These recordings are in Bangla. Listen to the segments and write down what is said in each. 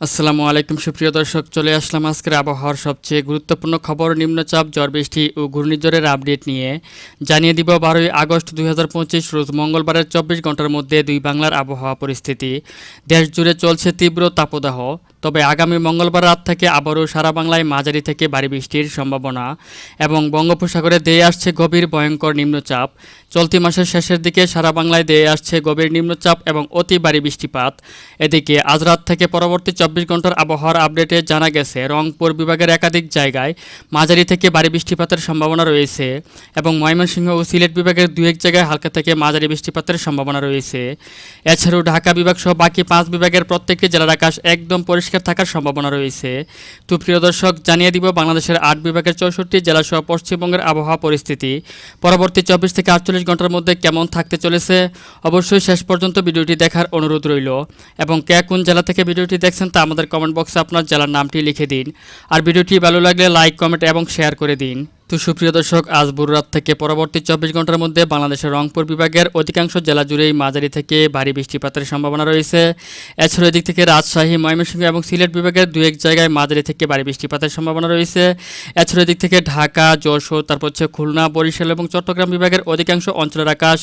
আসসালামু আলাইকুম, সুপ্রিয় দর্শক। চলে আসলাম আজকের আবহাওয়ার সবচেয়ে গুরুত্বপূর্ণ খবর, নিম্নচাপ ঝড় বৃষ্টি ও ঘূর্ণিঝড়ের আপডেট নিয়ে। জানিয়ে দিব, বারোই আগস্ট দুই হাজার পঁচিশ, রোজ মঙ্গলবারের চব্বিশ ঘণ্টার মধ্যে দুই বাংলার আবহাওয়া পরিস্থিতি। দেশ জুড়ে চলছে তীব্র তাপদাহ। তবে আগামী মঙ্গলবার রাত থেকে আবারও সারা বাংলায় মাঝারি থেকে ভারী বৃষ্টির সম্ভাবনা এবং বঙ্গোপসাগরে দেয়ে আসছে গভীর ভয়ঙ্কর নিম্নচাপ। চলতি মাসের শেষের দিকে সারা বাংলায় দেয়ে আসছে গভীর নিম্নচাপ এবং অতি ভারী বৃষ্টিপাত। এদিকে আজ রাত থেকে পরবর্তী চব্বিশ ঘণ্টার আবহাওয়ার আপডেটে জানা গেছে, রংপুর বিভাগের একাধিক জায়গায় মাঝারি থেকে ভারী বৃষ্টিপাতের সম্ভাবনা রয়েছে এবং ময়মনসিংহ ও সিলেট বিভাগের দু এক জায়গায় হালকা থেকে মাঝারি বৃষ্টিপাতের সম্ভাবনা রয়েছে। এছাড়াও ঢাকা বিভাগ সহ বাকি পাঁচ বিভাগের প্রত্যেকটি জেলার আকাশ একদম পরিষ্কার থাকার সম্ভাবনা রয়েছে। তো প্রিয় দর্শক, জানিয়ে দিব বাংলাদেশের আট বিভাগের চৌষট্টি জেলা সহ পশ্চিমবঙ্গের আবহাওয়া পরিস্থিতি। পরবর্তী চব্বিশ থেকে আটচল্লিশ ঘণ্টার মধ্যে কেমন থাকতে চলেছে? অবশ্যই শেষ পর্যন্ত ভিডিওটি দেখার অনুরোধ রইল। এবং কে কোন জেলা থেকে ভিডিওটি দেখছেন তা আমাদের কমেন্ট বক্সে আপনার জেলার নামটি লিখে দিন। আর ভিডিওটি ভালো লাগলে লাইক, কমেন্ট এবং শেয়ার করে দিন। তো সুপ্রিয় দর্শক, আজ রাত থেকে পরবর্তী চব্বিশ ঘণ্টার মধ্যে বাংলাদেশের রংপুর বিভাগের অধিকাংশ জেলা জুড়েই মাঝারি থেকে ভারী বৃষ্টিপাতের সম্ভাবনা রয়েছে। এছাড়া এদিক থেকে রাজশাহী, ময়মনসিংহ এবং সিলেট বিভাগের দু এক জায়গায় মাঝারি থেকে ভারী বৃষ্টিপাতের সম্ভাবনা রয়েছে। এছাড়া এদিক থেকে ঢাকা, যশোর, তারপর হচ্ছে খুলনা, বরিশাল এবং চট্টগ্রাম বিভাগের অধিকাংশ অঞ্চলের আকাশ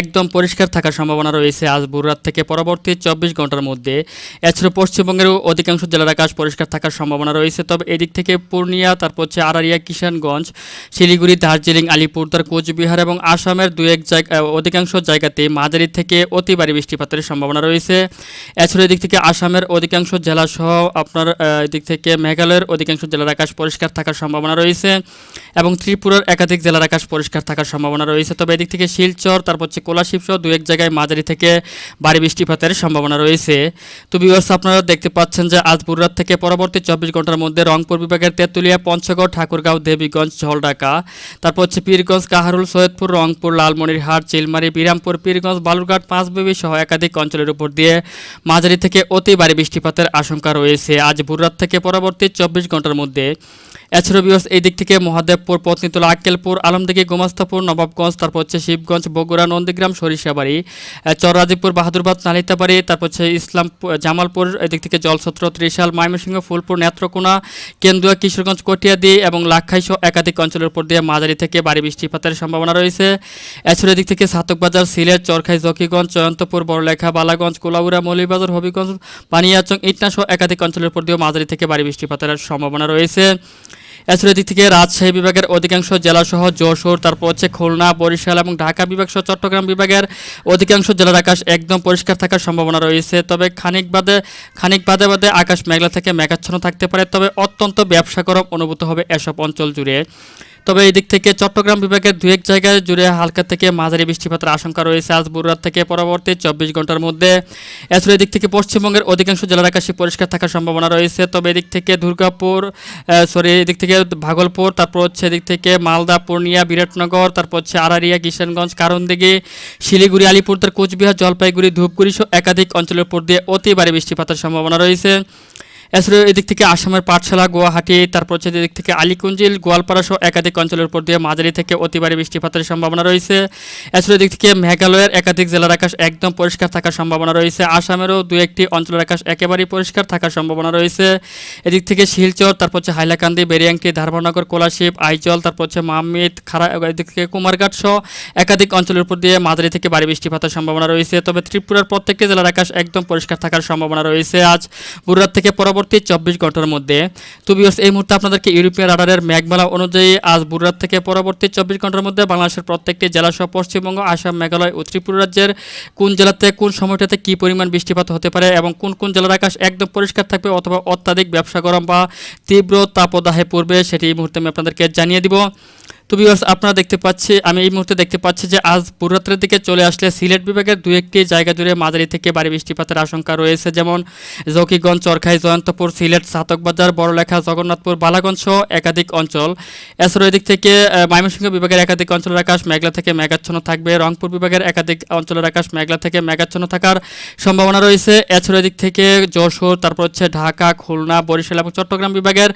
একদম পরিষ্কার থাকার সম্ভাবনা রয়েছে আজ রাত থেকে পরবর্তী চব্বিশ ঘণ্টার মধ্যে। এছাড়া পশ্চিমবঙ্গেরও অধিকাংশ জেলার আকাশ পরিষ্কার থাকার সম্ভাবনা রয়েছে। তবে এদিক থেকে পূর্ণিয়া, তারপর হচ্ছে আড়ারিয়া কিষানগঞ্জ শিলিগুড়ি, দার্জিলিং আলিপুরদার কোচবিহার এবং আসামের দু এক জায়গা অধিকাংশ জায়গাতে মাঝারি থেকে অতি ভারী বৃষ্টিপাতের সম্ভাবনা রয়েছে। এছাড়া এদিক থেকে আসামের অধিকাংশ জেলা সহ আপনার এদিক থেকে মেঘালয়ের অধিকাংশ জেলার আকাশ পরিষ্কার থাকার সম্ভাবনা রয়েছে এবং ত্রিপুরার একাধিক জেলার আকাশ পরিষ্কার থাকার সম্ভাবনা রয়েছে। তবে এদিক থেকে শিলচর, তারপর হচ্ছে কোলাশিপ সহ দু এক জায়গায় মাঝারি থেকে ভারী বৃষ্টিপাতের সম্ভাবনা রয়েছে। তো বিবস্থা আপনারা দেখতে পাচ্ছেন যে আজ রাত থেকে পরবর্তী চব্বিশ ঘণ্টার মধ্যে রংপুর বিভাগের তেঁতুলিয়া, পঞ্চগড়, ঠাকুরগাঁও, দেবীগঞ্জ ঝলঢাকা তারপর হচ্ছে পীরগঞ্জ, কাহারুল, সৈয়দপুর, রংপুর, লালমনিরহাট, চিলমারি, বিরামপুর, পীরগঞ্জ, বালুরঘাট, পাঁচবেবি সহ একাধিক অঞ্চলের উপর দিয়ে মাঝারি থেকে অতি ভারী বৃষ্টিপাতের আশঙ্কা রয়েছে। আজ ভোররাত থেকে পরবর্তী চব্বিশ ঘণ্টার মধ্যে এছাড়াও বিকজ এই দিক থেকে মহাদেবপুর, পত্নীতলা, আক্কেলপুর আলমদিঘি গোমাস্তাপুর, নবাবগঞ্জ, তারপর হচ্ছে শিবগঞ্জ, বগুড়া, নন্দীগ্রাম, সরিষাবাড়ি চররাজীপুর বাহাদুরবাদ, নালিতাবাড়ি, তারপর হচ্ছে ইসলাম জামালপুর এদিক থেকে জলছত্র, ত্রিশাল, ময়মনসিংহ, ফুলপুর, নেত্রকোনা, কেন্দুয়া, কিশোরগঞ্জ, কটিয়াদি এবং লাক্ষাই সহ একাধিক অঞ্চলের উপর দিয়ে মাঝারি থেকে ভারী বৃষ্টিপাতের সম্ভাবনা রয়েছে। এছাড়া এদিক থেকে সাতকবাজার, সিলেট, চরখাই, জকিগঞ্জ, জয়ন্তপুর, বড়লেখা, বালাগঞ্জ, কোলাউড়া মৌলিবাজার হবিগঞ্জ, পানিয়াচং, ইটনা সহ একাধিক অঞ্চলের উপর দিয়েও মাঝারি থেকে ভারী বৃষ্টিপাতের সম্ভাবনা রয়েছে। এছাড়া দিক থেকে রাজশাহী বিভাগের অধিকাংশ জেলাসহ যশোর, তারপর হচ্ছে খুলনা, বরিশাল এবং ঢাকা বিভাগ সহ চট্টগ্রাম বিভাগের অধিকাংশ জেলার আকাশ একদম পরিষ্কার থাকার সম্ভাবনা রয়েছে। তবে খানিক বাদে খানিক বাদে বাদে আকাশ মেঘলা থেকে মেঘাচ্ছন্ন থাকতে পারে, তবে অত্যন্ত ব্যবসা গরম অনুভূত হবে এসব অঞ্চল জুড়ে। তবে এই দিক থেকে চট্টগ্রাম বিভাগের দু এক জায়গায় জুড়ে হালকা থেকে মাঝারি বৃষ্টিপাতের আশঙ্কা রয়েছে আজ বুধবার থেকে পরবর্তী চব্বিশ ঘণ্টার মধ্যে। এছাড়া এদিক থেকে পশ্চিমবঙ্গের অধিকাংশ জেলার আকাশে পরিষ্কার থাকার সম্ভাবনা রয়েছে। তবে এদিক থেকে দুর্গাপুর সরি, এদিক থেকে ভাগলপুর, তারপর হচ্ছে এদিক থেকে মালদা, পূর্ণিয়া, বিরাটনগর, তারপর হচ্ছে আড়ারিয়া কিষানগঞ্জ কারণদিঘি, শিলিগুড়ি আলিপুরদার কোচবিহার, জলপাইগুড়ি, ধূপগুড়ি সহ একাধিক অঞ্চলের উপর দিয়ে অতি বৃষ্টিপাতের সম্ভাবনা রয়েছে। এছাড়াও এদিক থেকে আসামের পাঠশালা, গুয়াহাটি, তারপর হচ্ছে এদিক থেকে আলিকুঞ্জিল, গোয়ালপাড়া সহ একাধিক অঞ্চলের উপর দিয়ে মাঝারি থেকে অতিবারে বৃষ্টিপাতের সম্ভাবনা রয়েছে। এছাড়া এদিক থেকে মেঘালয়ের একাধিক জেলার আকাশ একদম পরিষ্কার থাকার সম্ভাবনা রয়েছে। আসামেরও দু একটি অঞ্চলের আকাশ একেবারেই পরিষ্কার থাকার সম্ভাবনা রয়েছে। এদিক থেকে শিলচর, তারপর হচ্ছে হাইলাকান্দি, বেরিয়াংটি ধারবানগর কোলাশিপ আইজল, তারপর হচ্ছে মামিদ খারা এদিক থেকে কুমারঘাট সহ একাধিক অঞ্চলের উপর দিয়ে মাঝারি থেকে ভারী বৃষ্টিপাতের সম্ভাবনা রয়েছে। তবে ত্রিপুরার প্রত্যেকটি জেলার আকাশ একদম পরিষ্কার থাকার সম্ভাবনা রয়েছে। আজ বুধবার থেকে পরবর্তী চব্বিশ ঘণ্টার মধ্যে। তো বিয়স এই মুহূর্তে আপনাদেরকে ইউরোপীয় রাডারের মেঘমালা অনুযায়ী আজ বুধবার থেকে পরবর্তী চব্বিশ ঘণ্টার মধ্যে বাংলাদেশের প্রত্যেকটি জেলা সহ পশ্চিমবঙ্গ, আসাম, মেঘালয় ও ত্রিপুরা রাজ্যের কোন জেলাতে কোন সময়টাতে কী পরিমাণ বৃষ্টিপাত হতে পারে এবং কোন কোন জেলার আকাশ একদম পরিষ্কার থাকবে অথবা অত্যাধিক ব্যবসা গরম বা তীব্র তাপদাহে পড়বে সেটি এই মুহূর্তে আমি আপনাদেরকে জানিয়ে দিব। তো বিভার্স আপনারা দেখতে পাচ্ছি, আমি এই মুহূর্তে দেখতে পাচ্ছি যে আজ ভোররাত্রের দিকে চলে আসলে সিলেট বিভাগের দু একটি জায়গা জুড়ে মাঝারি থেকে ভারী বৃষ্টিপাতের আশঙ্কা রয়েছে, যেমন জকিগঞ্জ, চরখাই, জয়ন্তপুর, সিলেট সাতকবাজার বড়লেখা, জগন্নাথপুর, বালাগঞ্জ সহ একাধিক অঞ্চল। এছাড়াও এদিক থেকে ময়মনসিংহ বিভাগের একাধিক অঞ্চলের আকাশ মেঘলা থেকে মেঘাচ্ছন্ন থাকবে। রংপুর বিভাগের একাধিক অঞ্চলের আকাশ মেঘলা থেকে মেঘাচ্ছন্ন থাকার সম্ভাবনা রয়েছে। এছাড়াও এদিক থেকে যশোর, তারপর হচ্ছে ঢাকা, খুলনা, বরিশাল এবং চট্টগ্রাম বিভাগের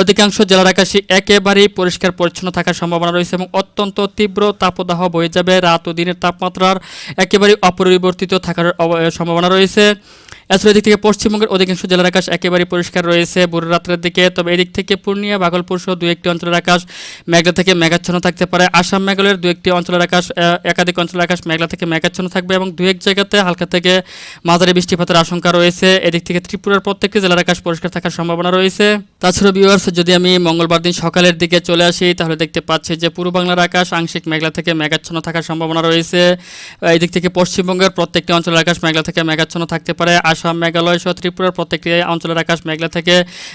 অধিকাংশ জেলার আকাশে একেবারেই পরিষ্কার পরিচ্ছন্ন থাকার সম্ভাবনা রয়েছে এবং অত্যন্ত তীব্র তাপদাহ বয়ে যাবে। রাত ও দিনের তাপমাত্রার একেবারেই অপরিবর্তিত থাকার সম্ভাবনা রয়েছে। এছাড়া এদিক থেকে পশ্চিমবঙ্গের অধিকাংশ জেলার আকাশ একেবারে পরিষ্কার রয়েছে। বুড়ো রাত্রের দিকে, তবে এদিক থেকে পূর্ণিয়া বাগলপুর সহ দু একটি অঞ্চলের আকাশ মেঘলা থেকে মেঘাচ্ছন্ন থাকতে পারে। আসাম, মেঘালয়ের দু একটি অঞ্চলের আকাশ একাধিক অঞ্চলের আকাশ মেঘলা থেকে মেঘাচ্ছন্ন থাকবে এবং দু এক জায়গাতে হালকা থেকে মাঝারি বৃষ্টিপাতের আশঙ্কা রয়েছে। এদিক থেকে ত্রিপুরার প্রত্যেকটি জেলার আকাশ পরিষ্কার থাকার সম্ভাবনা রয়েছে। তাছাড়া ভিউয়ার্স যদি আমি মঙ্গলবার দিন সকালের দিকে চলে আসি, তাহলে দেখতে পাচ্ছি যে পূর্ব বাংলার আকাশ আংশিক মেঘলা থেকে মেঘাচ্ছন্ন থাকার সম্ভাবনা রয়েছে। এদিক থেকে পশ্চিমবঙ্গের প্রত্যেকটি অঞ্চলের আকাশ মেঘলা থেকে মেঘাচ্ছন্ন থাকতে পারে। আসাম মেঘালয় সহ ত্রিপুরার প্রত্যেকটি অঞ্চলের আকাশ মেঘলা থেকে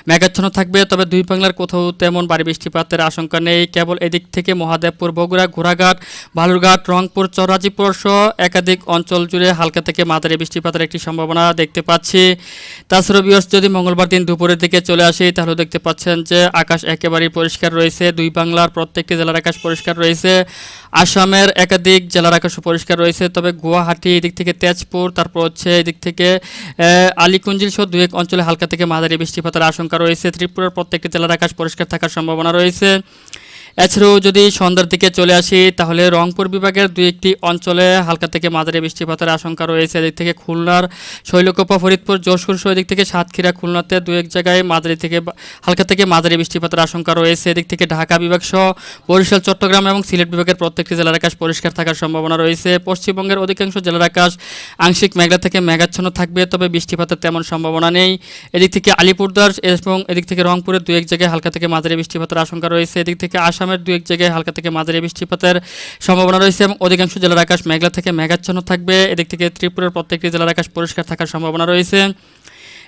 মেঘাচ্ছন্ন থাকবে, তবে দুই বাংলার কোথাও তেমন ভারী বৃষ্টিপাতের আশঙ্কা নেই। কেবল এদিক থেকে মহাদেবপুর, বগুড়া, ঘোড়াঘাট, বালুরঘাট, রংপুর, চরাজিপুর সহ একাধিক অঞ্চল জুড়ে হালকা থেকে মাঝারি বৃষ্টিপাতের একটি সম্ভাবনা দেখতে পাচ্ছি। তাছাড়া বিয়স যদি মঙ্গলবার দিন দুপুরের দিকে চলে আসি, তাহলে দেখতে পাচ্ছেন যে আকাশ একেবারেই পরিষ্কার রয়েছে। দুই বাংলার প্রত্যেকটি জেলার আকাশ পরিষ্কার রয়েছে। আসামের একাধিক জেলার আকাশও পরিষ্কার রয়েছে, তবে গুয়াহাটি এদিক থেকে তেজপুর, তারপর হচ্ছে এদিক থেকে আলিকুঞ্জিল সহ দু এক অঞ্চলে হালকা থেকে মাঝারি বৃষ্টিপাতের আশঙ্কা রয়েছে। ত্রিপুরার প্রত্যেকটি জেলার আকাশ পরিষ্কার থাকার সম্ভাবনা রয়েছে। এছাড়াও যদি সন্ধ্যার দিকে চলে আসি, তাহলে রংপুর বিভাগের দুই একটি অঞ্চলে হালকা থেকে মাঝারি বৃষ্টিপাতের আশঙ্কা রয়েছে। এদিক থেকে খুলনার শৈলকোপা, ফরিদপুর, যশোর সহ এদিক থেকে সাতক্ষীরা, খুলনাতে দু এক জায়গায় মাঝারি থেকে হালকা থেকে মাঝারি বৃষ্টিপাতের আশঙ্কা রয়েছে। এদিক থেকে ঢাকা বিভাগ সহ বরিশাল, চট্টগ্রাম এবং সিলেট বিভাগের প্রত্যেকটি জেলার আকাশ পরিষ্কার থাকার সম্ভাবনা রয়েছে। পশ্চিমবঙ্গের অধিকাংশ জেলার আকাশ আংশিক মেঘলা থেকে মেঘাচ্ছন্ন থাকবে, তবে বৃষ্টিপাতের তেমন সম্ভাবনা নেই। এদিক থেকে আলিপুরদার এবং এদিক থেকে রংপুরের দু এক জায়গায় হালকা থেকে মাঝারি বৃষ্টিপাতের আশঙ্কা রয়েছে। এদিক থেকে আসামের দু এক জায়গায় হালকা থেকে মাঝারি বৃষ্টিপাতের সম্ভাবনা রয়েছে এবং অধিকাংশ জেলার আকাশ মেঘলা থেকে মেঘাচ্ছন্ন থাকবে। এদিক থেকে ত্রিপুরার প্রত্যেকটি জেলার আকাশ পরিষ্কার থাকার সম্ভাবনা রয়েছে।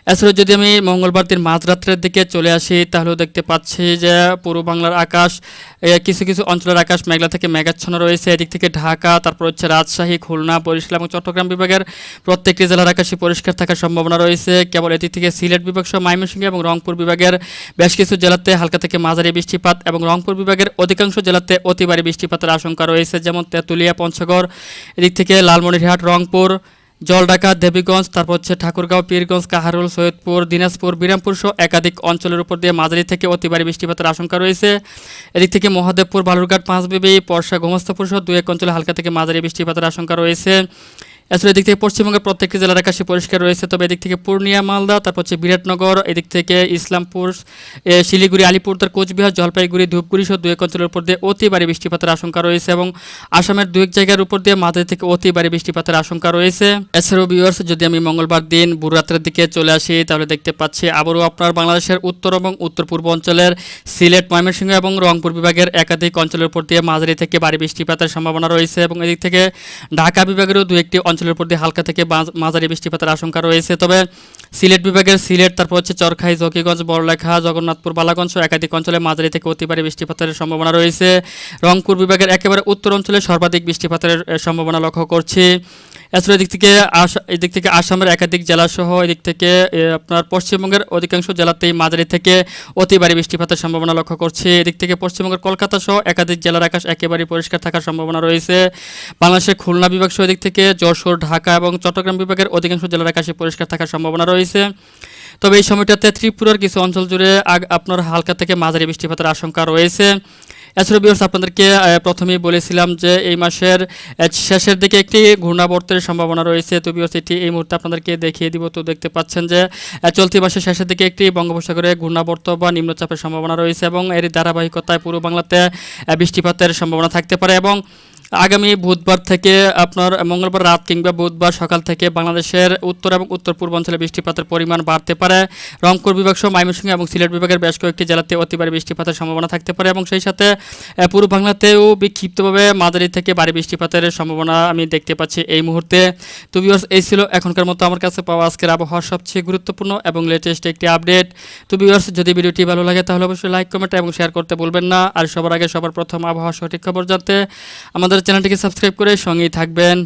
এছাড়াও যদি আমি মঙ্গলবার দিন মাঝরাত্রের দিকে চলে আসি, তাহলেও দেখতে পাচ্ছি যে পূর্ব বাংলার আকাশ কিছু কিছু অঞ্চলের আকাশ মেঘলা থেকে মেঘাচ্ছন্ন রয়েছে। এদিক থেকে ঢাকা, তারপর হচ্ছে রাজশাহী, খুলনা, বরিশাল এবং চট্টগ্রাম বিভাগের প্রত্যেকটি জেলার আকাশে পরিষ্কার থাকার সম্ভাবনা রয়েছে। কেবল এদিক থেকে সিলেট বিভাগ সহ ময়মনসিংহ এবং রংপুর বিভাগের বেশ কিছু জেলাতে হালকা থেকে মাঝারি বৃষ্টিপাত এবং রংপুর বিভাগের অধিকাংশ জেলাতে অতি ভারী বৃষ্টিপাতের আশঙ্কা রয়েছে, যেমন তেঁতুলিয়া, পঞ্চগড়। এদিক থেকে লালমনিরহাট, রংপুর। জলঢাকা, দেবীগঞ্জ, তারপর হচ্ছে ঠাকুরগাঁও, পীরগঞ্জ, কাহারুল, সৈয়দপুর, দিনাজপুর, বিরামপুর সহ একাধিক অঞ্চলের উপর দিয়ে মাঝারি থেকে অতি ভারী বৃষ্টিপাতের আশঙ্কা রয়েছে। এদিক থেকে মহাদেবপুর, বালুরঘাট, পাঁচবিবি পর্ষা গোমস্তাপুর সহ দু এক অঞ্চলে হালকা থেকে মাঝারি বৃষ্টিপাতের আশঙ্কা রয়েছে। এছাড়া এদিক থেকে পশ্চিমবঙ্গের প্রত্যেকটি জেলার আকাশে পরিষ্কার রয়েছে। তবে এদিক থেকে পূর্ণিয়া, মালদা, তারপর হচ্ছে বিরাটনগর, এদিক থেকে ইসলামপুর শিলিগুড়ি, আলিপুর, তার কোচবিহার, জলপাইগুড়ি, ধূপগুড়ি সহ দু এক অঞ্চলের উপর দিয়ে অতি ভারী বৃষ্টিপাতের আশঙ্কা রয়েছে এবং আসামের দু এক জায়গার উপর দিয়ে মাঝারি থেকে অতি ভারী বৃষ্টিপাতের আশঙ্কা রয়েছে। এছাড়াও ভিউয়ার্স যদি আমি মঙ্গলবার দিন বুড়ো রাত্রের দিকে চলে আসি, তাহলে দেখতে পাচ্ছি আবারও আপনার বাংলাদেশের উত্তর এবং উত্তর পূর্ব অঞ্চলের সিলেট, ময়মনসিংহ এবং রংপুর বিভাগের একাধিক অঞ্চলের উপর দিয়ে মাঝারি থেকে ভারী বৃষ্টিপাতের সম্ভাবনা রয়েছে এবং এদিক থেকে ঢাকা বিভাগেরও দু একটি অঞ্চলের উপর দিয়ে হালকা থেকে মাঝারি বৃষ্টিপাতের আশঙ্কা রয়েছে। তবে সিলেট বিভাগের সিলেট, তারপর হচ্ছে চরখাই, জকিগঞ্জ, বড়লেখা, জগন্নাথপুর, বালাগঞ্জ একাধিক অঞ্চলে মাঝারি থেকে অতি ভারী বৃষ্টিপাতের সম্ভাবনা রয়েছে। রংপুর বিভাগের একেবারে উত্তর অঞ্চলে সর্বাধিক বৃষ্টিপাতের সম্ভাবনা লক্ষ্য করছি। এছাড়া এদিক থেকে এদিক থেকে আসামের একাধিক জেলা সহ এদিক থেকে আপনার পশ্চিমবঙ্গের অধিকাংশ জেলাতেই মাঝারি থেকে অতি ভারী বৃষ্টিপাতের সম্ভাবনা লক্ষ্য করছি। এদিক থেকে পশ্চিমবঙ্গের কলকাতা সহ একাধিক জেলার আকাশ একেবারে পরিষ্কার থাকার সম্ভাবনা রয়েছে। বাংলাদেশের খুলনা বিভাগ সহ এদিক থেকে যশোর ঢাকা এবং চট্টগ্রাম বিভাগের অধিকাংশ জেলার আকাশে পরিষ্কার থাকার সম্ভাবনা রয়েছে। তবে এই সময়টাতে ত্রিপুরার কিছু অঞ্চল জুড়ে আগ- আপনার হালকা থেকে মাঝারি বৃষ্টিপাতের আশঙ্কা রয়েছে। এছাড়া বিয়ার্স আপনাদেরকে প্রথমেই বলেছিলাম যে এই মাসের শেষের দিকে একটি ঘূর্ণাবর্তের সম্ভাবনা রয়েছে। তো বিয়ার্স এটি এই মুহূর্তে আপনাদেরকে দেখিয়ে দিব। তো দেখতে পাচ্ছেন যে চলতি মাসের শেষের দিকে একটি বঙ্গোপসাগরে ঘূর্ণাবর্ত বা নিম্নচাপের সম্ভাবনা রয়েছে এবং এর ধারাবাহিকতায় পূর্ব বাংলাতে বৃষ্টিপাতের সম্ভাবনা থাকতে পারে এবং আগামী বুধবার থেকে আপনার মঙ্গলবার রাত কিংবা বুধবার সকাল থেকে বাংলাদেশের উত্তর এবং উত্তর পূর্বাঞ্চলে বৃষ্টিপাতের পরিমাণ বাড়তে পারে। রংপুর বিভাগ সহ ময়মনসিংহ এবং সিলেট বিভাগের বেশ কয়েকটি জেলাতে অতিবারে বৃষ্টিপাতের সম্ভাবনা থাকতে পারে এবং সেই সাথে পূর্ব বাংলাতেও বিক্ষিপ্তভাবে মাঝারি থেকে ভারী বৃষ্টিপাতের সম্ভাবনা আমি দেখতে পাচ্ছি এই মুহূর্তে। তো এই ছিল এখনকার মতো আমার কাছে পাওয়া আজকের আবহাওয়ার সবচেয়ে গুরুত্বপূর্ণ এবং লেটেস্ট একটি আপডেট তো যদি ভিডিওটি ভালো লাগে তাহলে অবশ্যই লাইক কমেন্ট এবং শেয়ার করতে বলবেন না। আর সবার আগে সবার প্রথম আবহাওয়া সঠিক খবর জানতে আমাদের চ্যানেলটিকে সাবস্ক্রাইব করে সঙ্গেই থাকবেন।